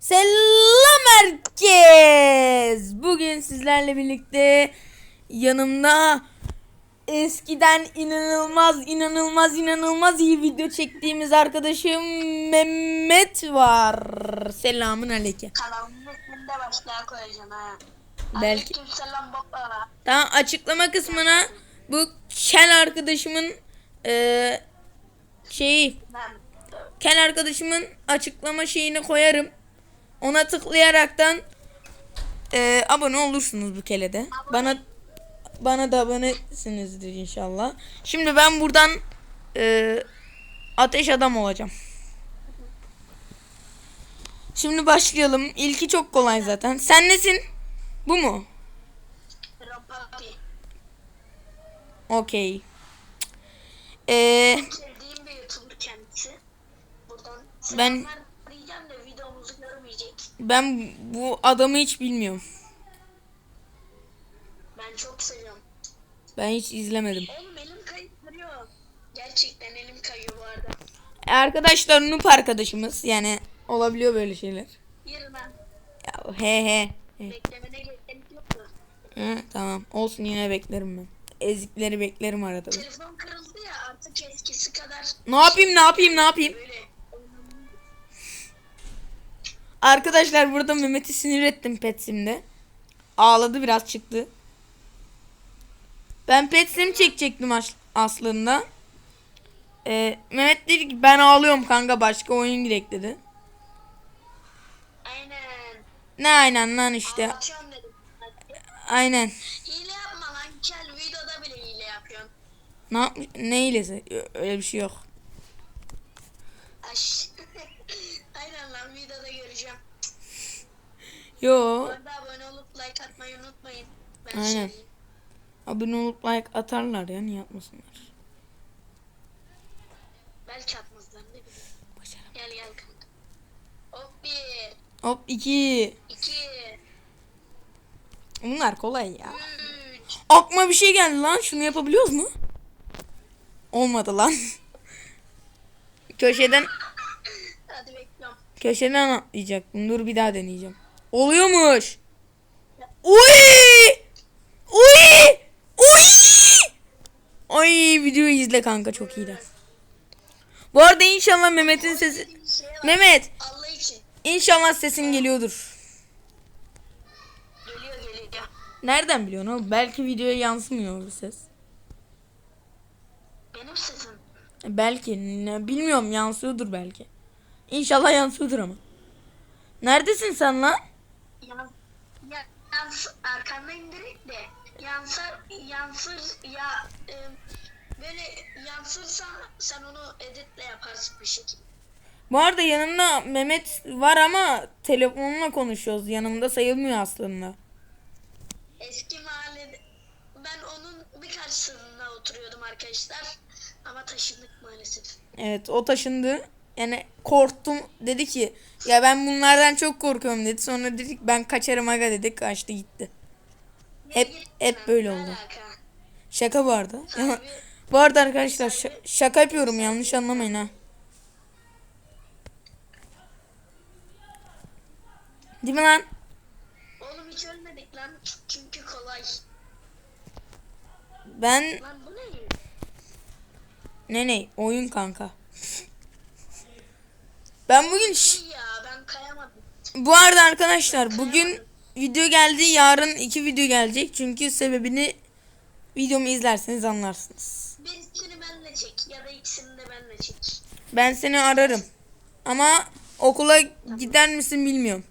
Selam herkes. Bugün sizlerle birlikte yanımda eskiden inanılmaz inanılmaz inanılmaz iyi video çektiğimiz arkadaşım Mehmet var. Selamun aleyküm. Kanalımın ismini de başlığa koyacağım ha. Belki. Baba. Tamam açıklama kısmına bu Kel arkadaşımın eee şeyi Kel arkadaşımın açıklama şeyini koyarım. Ona tıklayaraktan e, abone olursunuz bu kelede. Bana bana da abonesinizdir inşallah. Şimdi ben buradan e, ateş adam olacağım. Şimdi başlayalım. İlki çok kolay zaten. Sen nesin? Bu mu? Okey. Buradan Ben- ben bu adamı hiç bilmiyorum. Ben çok seviyorum. Ben hiç izlemedim. Oğlum elim kayıp duruyor. Gerçekten elim kayıyor bu arada. Arkadaşlar Nup arkadaşımız yani olabiliyor böyle şeyler. Yürü lan. Ya he he. he. Beklemene gerek yoktu. Hı, tamam olsun yine beklerim ben. Ezikleri beklerim arada. Telefon kırıldı ya artık eskisi kadar Ne yapayım ne yapayım ne yapayım? böyle Arkadaşlar burada Mehmet'i sinir ettim Petsim'de. Ağladı biraz çıktı. Ben Petsim çekecektim as- aslında. Ee, Mehmet dedi ki ben ağlıyorum kanka başka oyun girek dedi. aynen. Ne aynen lan işte. Dedim. Aynen. Hile yapma lan kel videoda bile hile yapıyorsun. Ne yapmış? Ne iyilesi? Ö- Öyle bir şey yok. Aş. Aynen lan videoda göreceğim. Yo. Abone olup like atmayı unutmayın. Ben Aynen. söyleyeyim. Abone olup like atarlar ya niye atmasınlar? Belki atmazlar ne bileyim. Başarım. Gel gel kanka. Hop bir, Hop 2. iki, Bunlar kolay ya. üç. Aklıma bir şey geldi lan. Şunu yapabiliyoruz mu? Olmadı lan. köşeden Hadi bekliyorum. köşeden atlayacaktım. Dur bir daha deneyeceğim. Oluyormuş. Uy! Uy! Uy! Ay videoyu izle kanka çok iyiydi. Bu arada inşallah Mehmet'in sesi şey var. Mehmet Allah için. inşallah sesin geliyordur. Geliyor geliyor. Nereden biliyorsun oğlum? Belki videoya yansımıyor bu ses. Benim sesim. Belki ne bilmiyorum yansıyordur belki. İnşallah yansıyordur ama. Neredesin sen lan? Yans, ya, yans, arkandayım direkt de. Yansar, yansır ya e, böyle yansırsa sen onu editle yaparsın bir şekilde. Bu arada yanımda Mehmet var ama telefonla konuşuyoruz. Yanımda sayılmıyor aslında. Eski mahallede ben onun bir karşısında oturuyordum arkadaşlar. Ama taşındık maalesef. Evet o taşındı. Yani korktum. Dedi ki ya ben bunlardan çok korkuyorum dedi. Sonra dedik ben kaçarım aga dedik. Kaçtı gitti. Hep hep böyle oldu. Şaka bu arada. Bu arada arkadaşlar şa- şaka yapıyorum yanlış anlamayın ha. Değil mi lan? Oğlum hiç ölmedik lan. Çünkü kolay. Ben Lan bu ne? ne ne oyun kanka. Ben bugün Şey ya ben kayamadım. bu arada arkadaşlar bugün video geldi yarın iki video gelecek çünkü sebebini videomu izlerseniz anlarsınız. Birisini benle çek ya da ikisini de benle çek. Ben seni ararım ama okula gider misin bilmiyorum.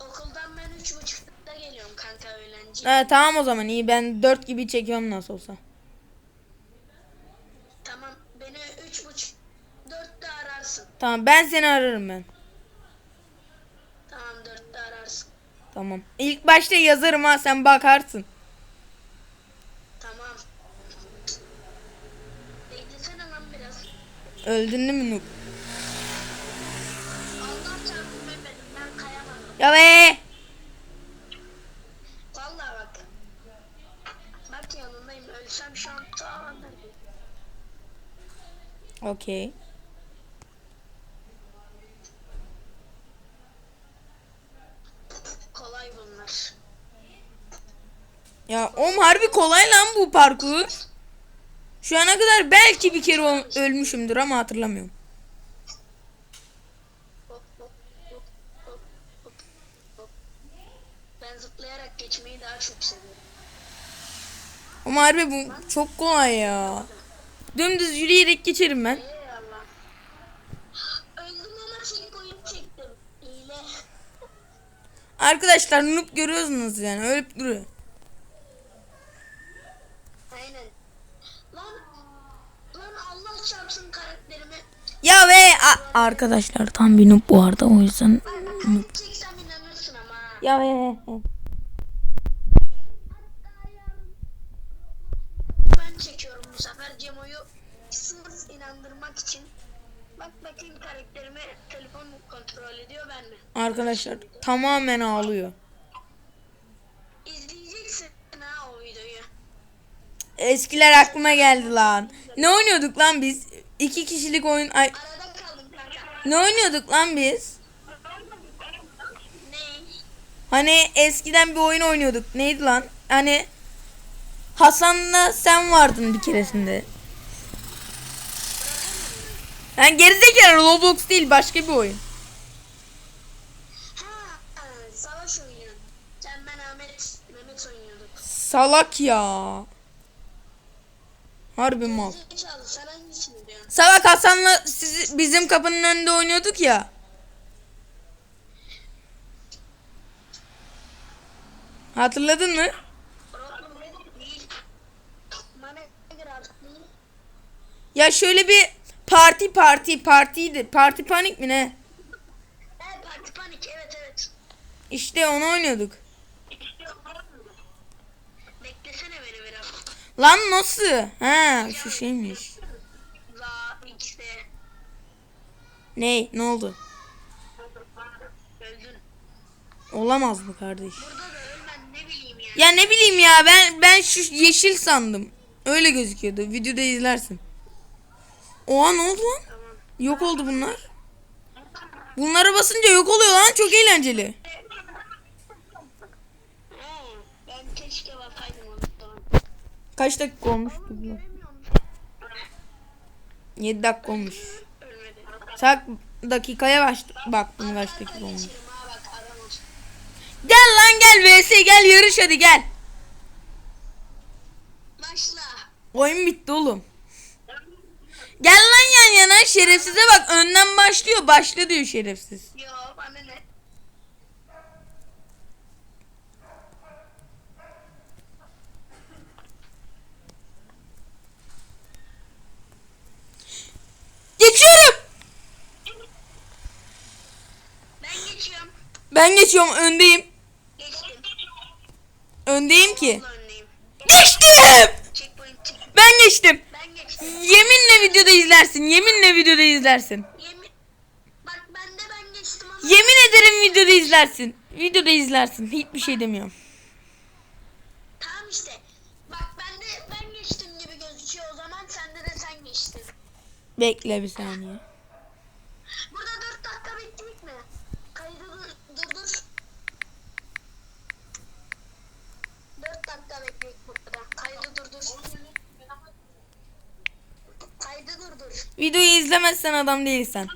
Okuldan ben üç buçukta geliyorum kanka öğlenci. Ha, tamam o zaman iyi ben dört gibi çekiyorum nasıl olsa. Tamam beni üç buçuk dörtte ararsın. Tamam ben seni ararım ben. Tamam dörtte ararsın. Tamam. İlk başta yazarım ha sen bakarsın. Tamam. Beklesene lan biraz. Öldün mi Noob? Allah ben kayamadım. Ya be! Vallahi bak. Bak yanındayım ölsem şu an ta neredeyim? Okey. Ya oğlum harbi kolay lan bu parkur. Şu ana kadar belki bir kere ölmüşümdür ama hatırlamıyorum. Hop hop hop hop hop hop. Ben zıplayarak geçmeyi daha çok seviyorum. Ama harbi bu çok kolay ya. Dümdüz yürüyerek geçerim ben. Eyvallah. Öldüm ama checkpoint çektim. İyile. Arkadaşlar noob görüyorsunuz yani ölüp duruyor. Aynen. Lan lan Allah çarpsın karakterimi. Ya ve arkadaşlar tam bir noob bu arada o yüzden. Ya ve Ben çekiyorum bu sefer Cemo'yu sırf inandırmak için. Bak bakayım karakterimi telefon kontrol ediyor ben mi? arkadaşlar tamamen ağlıyor. İzleyeceksin ha o videoyu. Eskiler aklıma geldi lan. Ne oynuyorduk lan biz? İki kişilik oyun. Ay, Arada kaldım kanka. ne oynuyorduk lan biz? Ne? Hani eskiden bir oyun oynuyorduk. Neydi lan? Hani Hasan'la sen vardın bir keresinde. Yani gerizekalı Roblox değil başka bir oyun. Ha, ha, savaş oyunu. Sen ben Ahmet, Mehmet oynuyorduk. Salak ya. Harbi mal. Zekalı sen hangisini diyorsun? Salak Hasan'la sizi, bizim kapının önünde oynuyorduk ya. Hatırladın mı? Ya şöyle bir parti parti partiydi. Parti panik mi ne? Parti Panik evet evet. İşte onu oynuyorduk. Beklesene beni biraz. Lan nasıl? Ha şu şeymiş. X'e Ne? Ne oldu? Olamaz mı kardeş? Burada da ölmen ne bileyim ya. Ya ne bileyim ya ben ben şu yeşil sandım. Öyle gözüküyordu. Videoda izlersin. Oha ne oldu lan? Tamam. Yok oldu bunlar. Bunlara basınca yok oluyor lan. Çok eğlenceli. Ha, ben keşke bakaydım onu tamam. Kaç dakika olmuş? Göremiyorum. 7 dakika olmuş. Sak dakikaya baş baktım kaç dakika olmuş. Gel lan gel vs gel yarış hadi gel. Başla. Oyun bitti oğlum. Gel lan yan yana şerefsize bak önden başlıyor başla diyor şerefsiz. Yo bana ne? Geçiyorum. Ben geçiyorum. Ben geçiyorum öndeyim. Geçtim. Öndeyim ki. Geçtim. Ben geçtim. Ben geçtim. Yeminle videoda izlersin. Yeminle videoda izlersin. Yemin. Bak ben de ben geçtim ama. Yemin ederim videoda izlersin. Videoda izlersin. Hiçbir şey demiyorum. Tamam işte. Bak ben de ben geçtim gibi gözüküyor o zaman sende de sen geçtin. Bekle bir saniye. Burada 4 dakika bekledik mi? Kaydı dur dur dur. 4 dakika bekledik burada. Kaydı dur dur. Kaydı dur dur. Videoyu izlemezsen adam değilsen.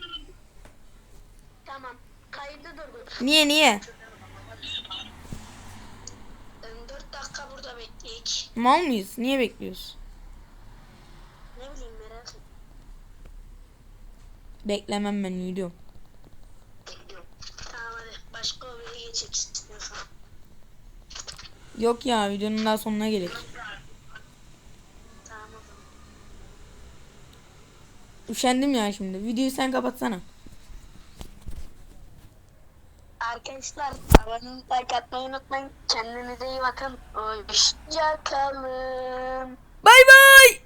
Tamam. Kaydı dur dur. Niye niye? 4 dakika burada bekledik. Mal mıyız? Niye bekliyoruz? Ne bileyim merak ettim. Beklemem ben gidiyorum. Tamam hadi. Başka bir geçek istiyorsan. Yok ya videonun daha sonuna gerek. Tamam o zaman. Üşendim ya şimdi. Videoyu sen kapatsana. Arkadaşlar abone like atmayı unutmayın. Kendinize iyi bakın. Hoşça kalın. Bay bay.